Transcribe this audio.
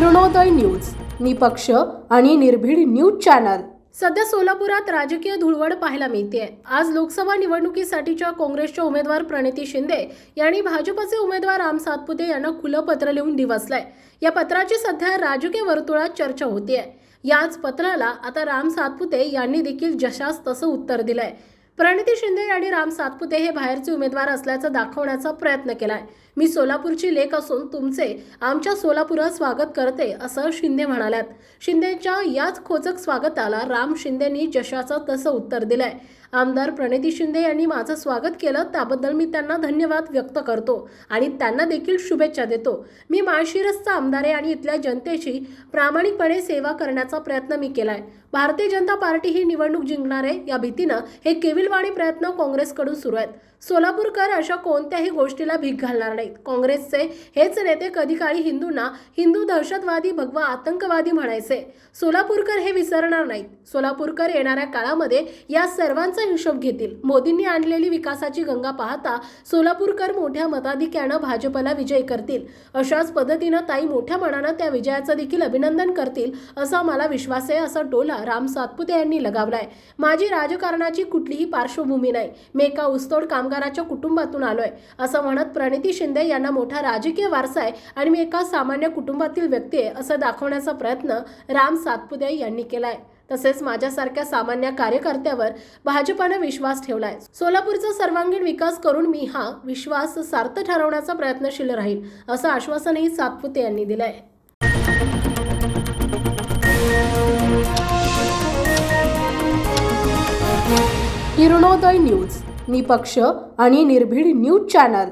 Kiranoday news. निपक्ष आणि निर्भीड न्यूज चॅनल. सध्या सोलापुरात राजकीय धुळवड पाहायला मिळते आज लोकसभा निवडणुकीसाठीच्या काँग्रेसच्या उमेदवार प्रणिती शिंदे यांनी भाजपचे उमेदवार राम सातपुते यांना खुलं पत्र लिहून दिवसलंय. या पत्राची सध्या राजकीय वर्तुळात चर्चा होतीये. याच पत्राला आता राम सातपुते यांनी देखील जशास तसं उत्तर दिलंय. प्रणिती शिंदे आणि राम सातपुते हे बाहेरचे उमेदवार असल्याचं दाखवण्याचा प्रयत्न केलाय. मी सोलापूरची लेख असून तुमचे आमच्या सोलापुरात स्वागत करते असं शिंदे म्हणाल्यात. शिंदेच्या याच खोचक स्वागताला राम शिंदेनी जशाचं तसं उत्तर दिलंय. आमदार प्रणिती शिंदे यांनी माझं स्वागत केलं त्याबद्दल मी त्यांना धन्यवाद व्यक्त करतो आणि त्यांना देखील शुभेच्छा देतो. मी माळशिरसचा आमदार आहे आणि इथल्या जनतेची प्रामाणिकपणे सेवा करण्याचा प्रयत्न मी केलाय. भारतीय जनता पार्टी ही निवडणूक जिंकणार आहे या भीतीनं हे केविलवाणी प्रयत्न काँग्रेसकडून सुरू आहेत. सोलापूरकर अशा कोणत्याही गोष्टीला भीक घालणार नाहीत. काँग्रेसचे हेच नेते कधी काळी हिंदूंना हिंदू दहशतवादी भगवा आतंकवादी म्हणायचे. सोलापूरकर हे विसरणार नाहीत. सोलापूरकर येणाऱ्या काळामध्ये या सर्वांचा हिशोब घेतील. मोदींनी आणलेली विकासाची गंगा पाहता सोलापूरकर मोठ्या मताधिक्यानं भाजपला विजय करतील. अशाच पद्धतीनं ताई मोठ्या मनानं त्या विजयाचं देखील अभिनंदन करतील असा मला विश्वास आहे असा टोला राम सातपुते यांनी लगावलाय. माझी राजकारणाची कुठलीही पार्श्वभूमी नाही. मी एका ऊसतोड कामगाराच्या कुटुंबातून आलोय असं म्हणत प्रणिती शिंदे यांना मोठा राजकीय वारसा आहे आणि मी एका सामान्य कुटुंबातील व्यक्ती आहे असं दाखवण्याचा प्रयत्न राम सातपुते यांनी केलाय. तसेच माझ्यासारख्या सामान्य कार्यकर्त्यावर भाजपानं विश्वास ठेवलाय. सोलापूरचा सर्वांगीण विकास करून मी हा विश्वास सार्थ ठरवण्याचा प्रयत्नशील राहील असं आश्वासनही सातपुते यांनी दिलंय. किरणोदय न्यूज निपक्ष आणि निर्भीड न्यूज चॅनल.